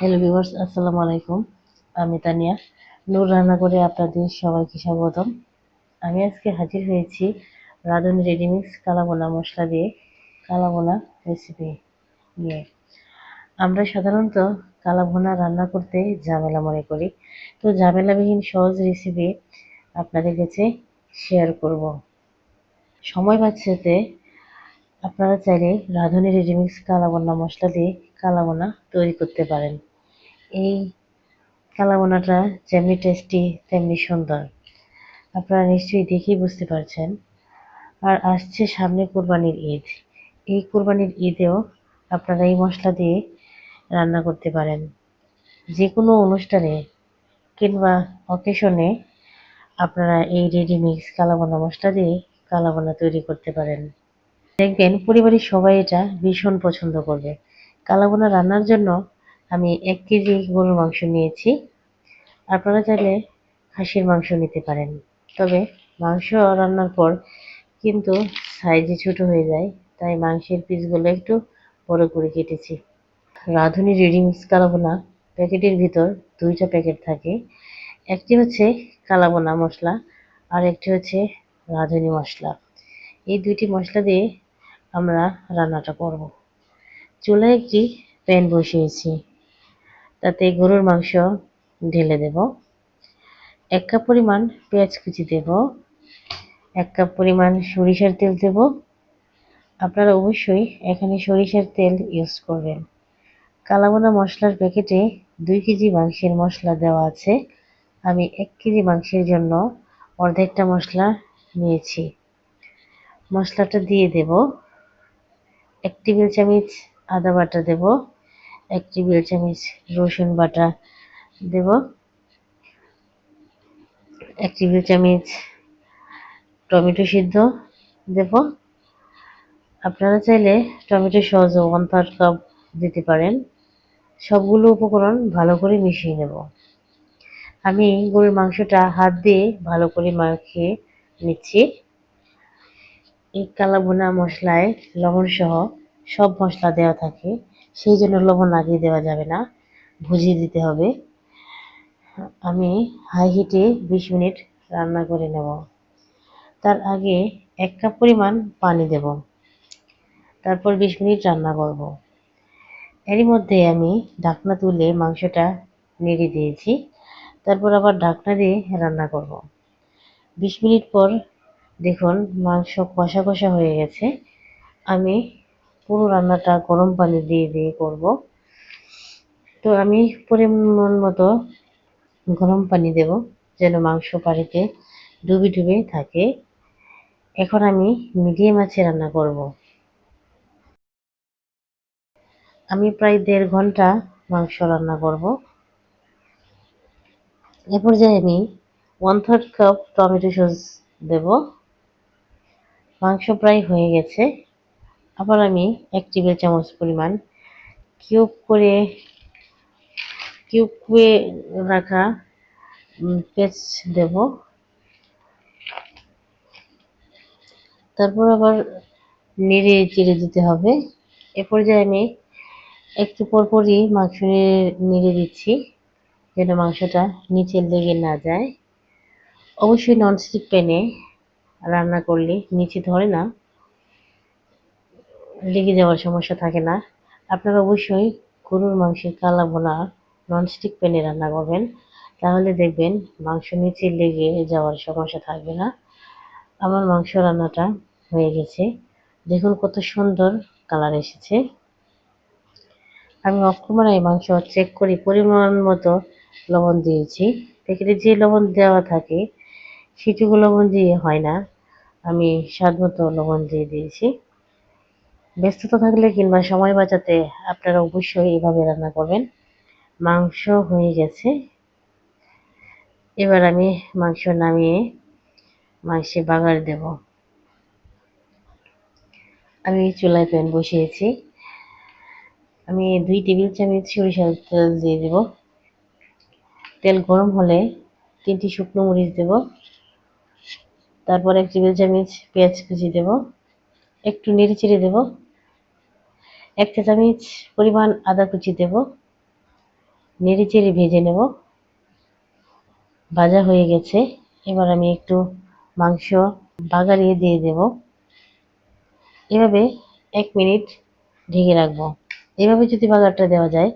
Hello viewers আসসালামু আলাইকুম। আমি তানিয়া। নূর রান্না করে আপনাদের সবাইকে স্বাগতম। আমি আজকে হাজির হয়েছি রাঁধুনি রেডিমিক্স কালাবোনা মশলা দিয়ে কালাবোনা রেসিপি নিয়ে। আমরা সাধারণত কালাবোনা রান্না করতে ঝামেলা মনে করি। তো ঝামেলাবিহীন সহজ রেসিপি আপনাদের কাছে শেয়ার করব। সময় বাঁচাতে আপনারা চাইলে রাঁধুনি রেডিমিক্স কালাবোনা মশলা দিয়ে কালাবোনা তৈরি করতে পারেন। এই কালাবোনাটা যেমনি টেস্টি তেমনি সুন্দর। আপনারা নিশ্চয়ই দেখেই বুঝতে পারছেন। আর আসছে সামনে কোরবানির ঈদ। এই কোরবানির ঈদেও আপনারা এই মশলা দিয়ে রান্না করতে পারেন। যে কোনো অনুষ্ঠানে কিংবা অকেশনে আপনারা এই রেডিমিক্স কালাবোনা মশলা দিয়ে কালাবোনা তৈরি করতে পারেন। দেখবেন পরিবারের সবাই এটা ভীষণ পছন্দ করবে। কালাবোনা রান্নার জন্য আমি এক কেজি গরুর মাংস নিয়েছি। আপনারা চাইলে খাসির মাংস নিতে পারেন। তবে মাংস রান্নার পর কিন্তু সাইজে ছোট হয়ে যায়, তাই মাংসের পিসগুলো একটু বড় করে কেটেছি। রাঁধুনি রেডিমিক্স কালাবোনা প্যাকেটের ভিতর দুইটা প্যাকেট থাকে। একটি হচ্ছে কালাবোনা মশলা আর একটি হচ্ছে রাঁধুনি মশলা। এই দুইটি মশলা দিয়ে আমরা রান্নাটা করব। চুলায় একটি প্যান বসিয়েছি। তাতে গরুর মাংস ঢেলে দেব। এক কাপ পরিমাণ পেঁয়াজ কুচি দেব। এক কাপ পরিমাণ সরিষার তেল দেব। আপনারা অবশ্যই এখানে সরিষার তেল ইউজ করবেন। কালাবোনা মশলার প্যাকেটে দুই কেজি মাংসের মশলা দেওয়া আছে। আমি এক কেজি মাংসের জন্য অর্ধেকটা মশলা নিয়েছি। মশলাটা দিয়ে দেব। এক টেবিল চামচ আদা বাটা দেব। এক টেবিল চামচ রসুন বাটা দেব। এক টেবিল চামচ টমেটো সিদ্ধ দেব। আপনারা চাইলে টমেটো সহজ ওয়ান থার্ড কাপ দিতে পারেন। সবগুলো উপকরণ ভালো করে মিশিয়ে নেব। আমি গরুর মাংসটা হাত দিয়ে ভালো করে মাখিয়ে নিচ্ছি। এই কালাবোনা মশলায় লবণ সহ সব মশলা দেওয়া থাকে। সেই জন্য লবণ আগে দেওয়া যাবে না। ভুজিয়ে দিতে হবে। আমি হাই হিটে বিশ মিনিট রান্না করে নেব। তার আগে এক কাপ পরিমাণ পানি দেব। তারপর বিশ মিনিট রান্না করব। এরই মধ্যে আমি ঢাকনা তুলে মাংসটা নেড়ে দিয়েছি। তারপর আবার ঢাকনা দিয়ে রান্না করব। বিশ মিনিট পর দেখুন মাংস কষা কষা হয়ে গেছে। আমি পুরো রান্নাটা গরম পানি দিয়ে দিয়ে করব। তো আমি পরিমাণ মতো গরম পানি দেব, যেন মাংস পানিতে ডুবে ডুবে থাকে। এখন আমি মিডিয়াম আছে রান্না করব। আমি প্রায় দেড় ঘণ্টা মাংস রান্না করব। এ পর্যায়ে আমি one third cup tomato sauce দেব। মাংস প্রায় হয়ে গেছে। আবার আমি এক টেবিল চামচ পরিমাণ কিউব করে কিউব করে রাখা পেস্ট দেব। তারপর আবার নেড়ে চেড়ে দিতে হবে। এ পর্যায়ে আমি একটু পরপরই মাংস নেড়ে দিচ্ছি, যেন মাংসটা নিচে লেগে না যায়। অবশ্যই ননস্টিক প্যানে রান্না করলে নিচে ধরে না। লেগে যাওয়ার সমস্যা থাকে না। আপনারা অবশ্যই গরুর মাংসের কালা বোনা ননস্টিক প্যানে রান্না করবেন। তাহলে দেখবেন মাংস নিচে লেগে যাওয়ার সমস্যা থাকবে না। আমার মাংস রান্নাটা হয়ে গেছে। দেখুন কত সুন্দর কালার এসেছে। আমি অক্টোবরায় মাংস চেক করি পরিমাণ মতো লবণ দিয়েছি। প্যাকেটে যে লবণ দেওয়া থাকে, সেটুকু লবণ দিয়ে হয় না। আমি স্বাদ মতো লবণ দিয়ে দিয়েছি। ব্যস্ততা থাকলে কিংবা সময় বাঁচাতে আপনারা অবশ্যই এভাবে রান্না করবেন। মাংস হয়ে গেছে। এবার আমি মাংস নামিয়ে মাংসে বাগার দেব। আমি চুলায় প্যান বসিয়েছি। আমি দুই টেবিল চামচ সরিষার তেল দিয়ে দেব। তেল গরম হলে তিনটি শুকনো মরিচ দেব। তারপর এক টেবিল চামচ পেঁয়াজ কুচি দেব। একটু নেড়ে চেড়ে দেব। এক চা চামচ পরিমাণ আদা কুচি দেব। নেড়ে চেড়ে ভেজে নেব। ভাজা হয়ে গেছে। এবার আমি একটু মাংস বাগারিয়ে দিয়ে দেব। এভাবে এক মিনিট ঢেকে রাখব। এভাবে যদি বাগারটা দেওয়া যায়,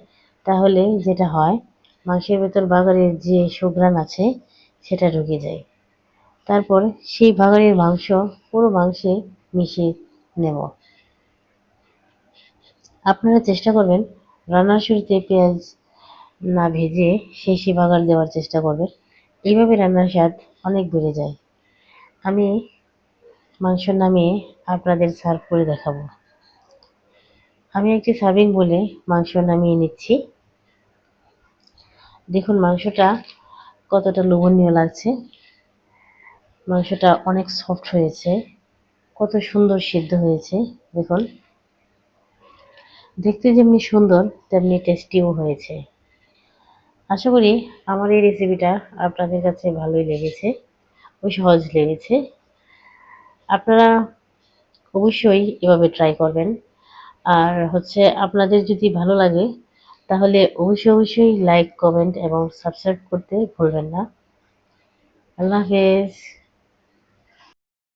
তাহলে যেটা হয়, মাংসের ভেতর বাগারের যে সুঘ্রাণ আছে, সেটা ঢুকে যায়। তারপর সেই বাগারের মাংস পুরো মাংসে মিশিয়ে নেব। আপনারা চেষ্টা করবেন রান্নার শুরুতে পেঁয়াজ না ভেজে শেষে বাগার দেওয়ার চেষ্টা করবেন। এইভাবে রান্নার স্বাদ অনেক বেড়ে যায়। আমি মাংস নামিয়ে আপনাদের সার্ভ করে দেখাবো। আমি একটি সার্ভিং বলে মাংস নামিয়ে নিচ্ছি। দেখুন, মাংসটা কতটা লোভনীয় লাগছে। মাংসটা অনেক সফট হয়েছে। কত সুন্দর সিদ্ধ হয়েছে, দেখুন। দেখতে যেমনি সুন্দর, তেমনি টেস্টিও হয়েছে। আশা করি আমার এই রেসিপিটা আপনাদের কাছে ভালোই লেগেছে ও সহজ লেগেছে। আপনারা অবশ্যই এভাবে ট্রাই করবেন। আর হচ্ছে আপনাদের যদি ভালো লাগে, তাহলে অবশ্যই অবশ্যই লাইক কমেন্ট এবং সাবস্ক্রাইব করতে ভুলবেন না। আল্লাহ হাফেজ।